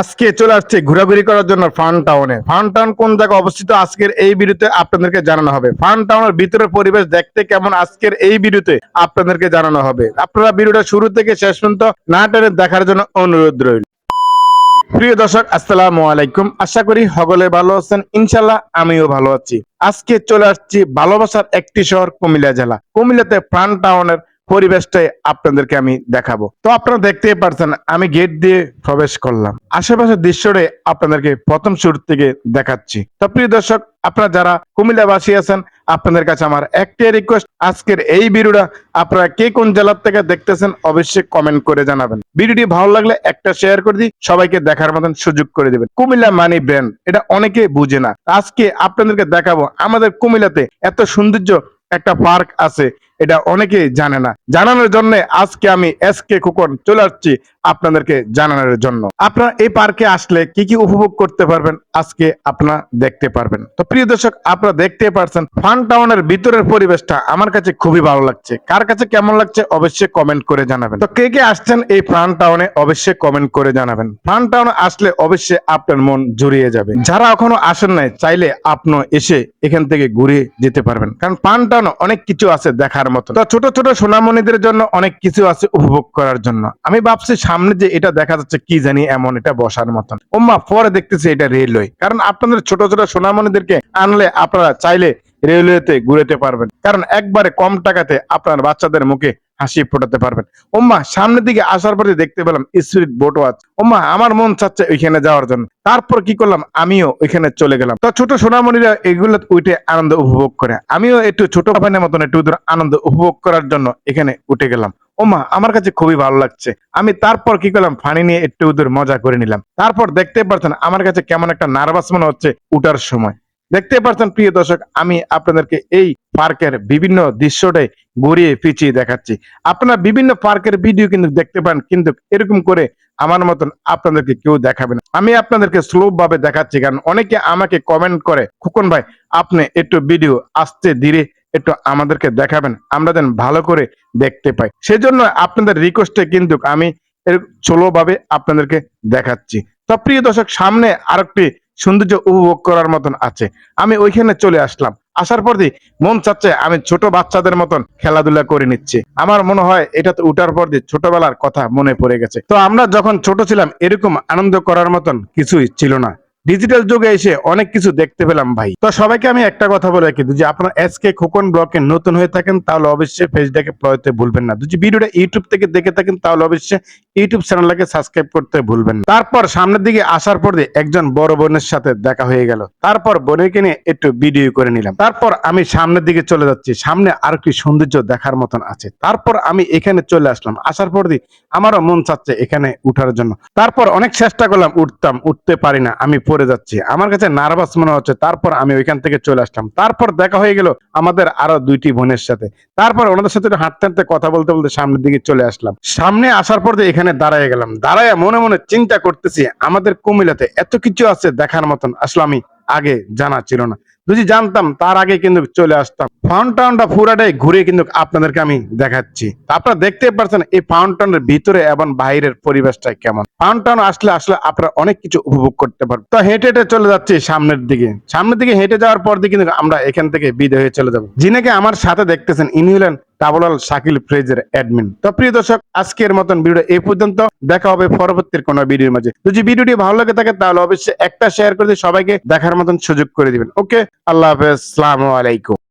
আজকে চলে আসছে ঘোরাঘুরি করার জন্য ফান টাউনে। ফান টাউন কোন জায়গায় অবস্থিত? আজকের এই ভিডিওতে আপনাদেরকে জানানো হবে। ফান টাউনের ভিতরের পরিবেশ দেখতে কেমন আজকের এই ভিডিওতে আপনাদেরকে জানানো হবে। আপনারা ভিডিওটা শুরু থেকে শেষ পর্যন্ত না টেনে দেখার জন্য অনুরোধ রইল। প্রিয় দর্শক, আসসালামু আলাইকুম। আশা করি সকলে ভালো আছেন। ইনশাল্লাহ আমিও ভালো আছি। আজকে চলে আসছি ভালোবাসার একটি শহর কুমিল্লা জেলা। কুমিল্লাতে প্রাণ টাউনের পরিবেশটাই আপনাদেরকে আমি দেখাবো। তো আপনারা দেখতেই পারছেন, আমি গেট দিয়ে প্রবেশ করলাম। আশেপাশের দৃশ্যটাই আপনাদেরকে প্রথম শুরু থেকে দেখাচ্ছি। তো প্রিয় দর্শক, আপনারা যারা কুমিল্লাবাসী আছেন, আপনাদের কাছে আমার একটাই রিকোয়েস্ট আজকের এই ভিডিওটা আপনারা কে কোন জেলার থেকে দেখতেছেন অবশ্যই কমেন্ট করে জানাবেন। ভিডিওটি ভালো লাগলে একটা শেয়ার করে দিই, সবাইকে দেখার মতন সুযোগ করে দিবেন। কুমিল্লা মানি ব্র্যান্ড এটা অনেকে বুঝে না। আজকে আপনাদেরকে দেখাবো, আমাদের কুমিল্লাতে এত সৌন্দর্য একটা পার্ক আছে। এটা অনেকে জানে না। জানানোর জন্য আজকে আমি এস কে খোকন চলে আসছি আপনাদেরকে জানানোর জন্য। আপনারা এই পার্কে আসলে কি কি উপভোগ করতে পারবেন আজকে আপনারা দেখতে পারবেন। তো প্রিয় দর্শক, আপনারা দেখতে পারছেন ফান টাউনের ভিতরের পরিবেশটা আমার কাছে খুবই ভালো লাগছে। কার কাছে কেমন লাগছে অবশ্যই কমেন্ট করে জানাবেন। তো কে কে আসছেন এই ফান টাউনে অবশ্যই কমেন্ট করে জানাবেন। ফান টাউনে আসলে অবশ্যই আপনার মন জুড়িয়ে যাবে। যারা এখনও আসেন নাই, চাইলে আপনি এসে এখান থেকে ঘুরে যেতে পারবেন। কারণ ফান টাউনে অনেক কিছু আছে দেখার মতো তো ছোট ছোট সোনামণিদের জন্য অনেক কিছু আছে উপভোগ করার জন্য। আমি ভাবছি সামনে যে এটা দেখা যাচ্ছে কি জানি এমন এটা বসার মতন। ওম্মা, পরে দেখতেছি এটা রেলওয়ে। কারণ আপনাদের ছোট ছোট সোনামণিদেরকে আনলে আপনারা চাইলে রেলওয়েতে ঘুরেতে পারবেন। কারণ একবারে কম টাকাতে আপনার বাচ্চাদের মুখে হাসি ফোটাতে পারবেন। ওম্মা, সামনের দিকে আসার পরে দেখতে পেলাম স্পিরিট বোটও আছে ওম্মা, আমার মন চাচ্ছে ওইখানে যাওয়ার জন্য। তারপর কি করলাম? আমিও ওইখানে চলে গেলাম। তো ছোট সোনামণিরা এগুলো উঠে আনন্দ উপভোগ করে। আমিও একটু ছোট ভাইনের মতন একটু আনন্দ উপভোগ করার জন্য এখানে উঠে গেলাম। ওমা আমার কাছে খুবই ভালো লাগছে। আমি তারপর কি করলাম? ফানি নিয়ে একটু ওদের মজা করে নিলাম। তারপর দেখতে পাচ্ছেন, আমার কাছে কেমন একটা নার্ভাস মনে হচ্ছে উঠার সময়। দেখতে পাচ্ছেন প্রিয় দর্শক, আমি আপনাদেরকে এই পার্কের বিভিন্ন দৃশ্যটাই ঘুরিয়ে পিছিয়ে দেখাচ্ছি। আপনারা বিভিন্ন পার্কের ভিডিও কিন্তু দেখতে পান, কিন্তু এরকম করে আমার মতন আপনাদেরকে কেউ দেখাবে না। আমি আপনাদেরকে স্লো ভাবে দেখাচ্ছি, কারণ অনেকে আমাকে কমেন্ট করে, খুকন ভাই, আপনি একটু ভিডিও আসতে ধীরে একটু আমাদেরকে দেখাবেন, আমরা যেন ভালো করে দেখতে পাই। সেজন্য আপনাদের রিকোয়েস্টে কিন্তু আমি এর ভাবে আপনাদেরকে দেখাচ্ছি। তো প্রিয় দর্শক, সামনে আরেকটি সৌন্দর্য উপভোগ করার মতন আছে। আমি ওইখানে চলে আসলাম। আসার পর দিয়ে মন চাচ্ছে আমি ছোট বাচ্চাদের মতন খেলাধুলা করে নিচ্ছি। আমার মনে হয় এটা তো উঠার পর দিয়ে ছোটবেলার কথা মনে পড়ে গেছে। তো আমরা যখন ছোট ছিলাম, এরকম আনন্দ করার মতন কিছুই ছিল না। ডিজিটাল যুগে এসে অনেক কিছু দেখতে পেলাম ভাই। তো সবাইকে আমি একটা কথা বলে রাখি, যদি আপনারা এস কে খোকন ব্লকে নতুন হয়ে থাকেন, তাহলে অবশ্যই ফেসটাকে প্রয়তে ভুলবেন না। যদি ভিডিওটা ইউটিউব থেকে দেখে থাকেন, তাহলে অবশ্যই ইউটিউব চ্যানেলটাকে সাবস্ক্রাইব করতে ভুলবেন না। তারপর সামনের দিকে আসার পর একজন বড় বোনের সাথে দেখা হয়ে গেল। তারপর বোনকে নিয়ে একটু ভিডিও করে নিলাম। তারপর আমি সামনের দিকে চলে যাচ্ছি। সামনে আর কি সৌন্দর্য দেখার মতন আছে। তারপর আমি এখানে চলে আসলাম। আসার পর আমারও মন চাচ্ছে এখানে উঠার জন্য। তারপর অনেক চেষ্টা করলাম, উঠতাম, উঠতে পারি না। আমি পড়ে যাচ্ছি। আমার কাছে নার্ভাস মনে হচ্ছে, তারপর আমি ওইখান থেকে চলে আসলাম। তারপর দেখা হয়ে গেল আমাদের আরও দুইটি বোনের সাথে। তারপর ওনাদের সাথে হাঁটতে হাঁটতে কথা বলতে বলতে সামনের দিকে চলে আসলাম। সামনে আসার পর যে এখানে দাঁড়ায় গেলাম। দাঁড়ায় মনে মনে চিন্তা করতেছি, আমাদের কুমিল্লাতে এত কিছু আছে দেখার মতন। আসলে আমি আগে জানা ছিল না। যদি জানতাম, তার আগে কিন্তু চলে আসতাম। ফাউন্টাউনটা পুরাটাই ঘুরে কিন্তু আপনাদেরকে আমি দেখাচ্ছি। আপনারা দেখতে পাচ্ছেন এই ফাউন্টাউনের ভিতরে এবং বাইরের পরিবেশটা কেমন। ফাউন্টাউন আসলে আসলে আপনারা অনেক কিছু উপভোগ করতে পারবেন। তো হেঁটে হেঁটে চলে যাচ্ছি সামনের দিকে। সামনের দিকে হেঁটে যাওয়ার পর দিয়ে কিন্তু আমরা এখান থেকে বিদায় হয়ে চলে যাব। যিনাকে আমার সাথে দেখতেছেন, ইনি হলেন টাবলাল শাকিল ফ্রেজের অ্যাডমিন তো প্রিয় দর্শক, আজকের মতন ভিডিও এই পর্যন্ত। দেখা হবে পরবর্তীর কোনো ভিডিওর মাঝে। যদি ভিডিওটি ভালো লাগে থাকে, তাহলে অবশ্যই একটা শেয়ার করে দিয়ে সবাইকে দেখার মতন সুযোগ করে দিবেন। ওকে আল্লাহ হাফেজ। সালাম আলাইকুম।